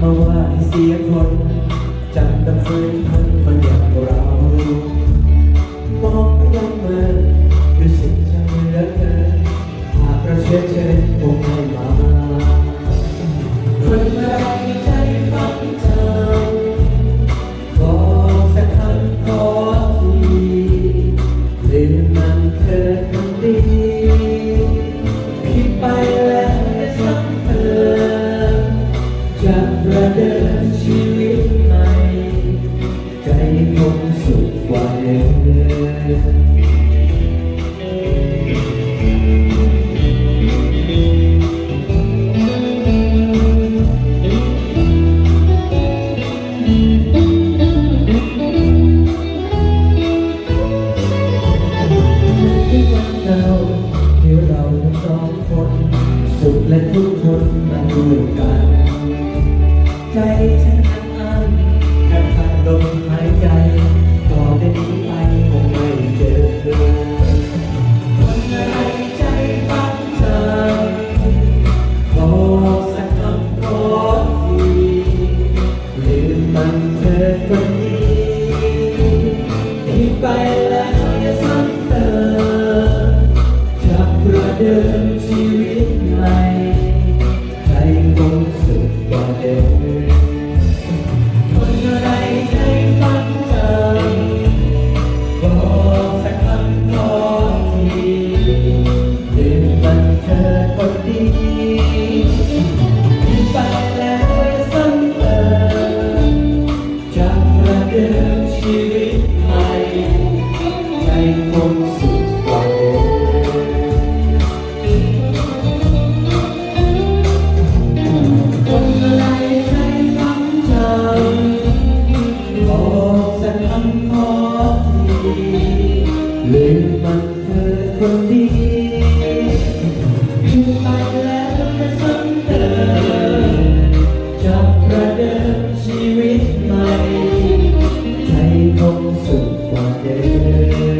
มาว่าให้เสียคนจำต้องฝืนทนมันอย่างเรามองก็ยังเมือนรู้สึกจะเหลือเธอหากเราเชื่อเธอคงไม่มาคนเรใจฟังเธอบอกสักคำขอทีลืมมันเธอคนดีผิดไปแล้ว เราสองคน สุขและทุกคนมาด้วยกัน มันเธอก็ บอกสักคำขอทีลืมันเธอคนดีถึงไปแล้วจะซ้ำเติมจะประเดิมชีวิตใหม่ใจคงสุขกว่าเดิ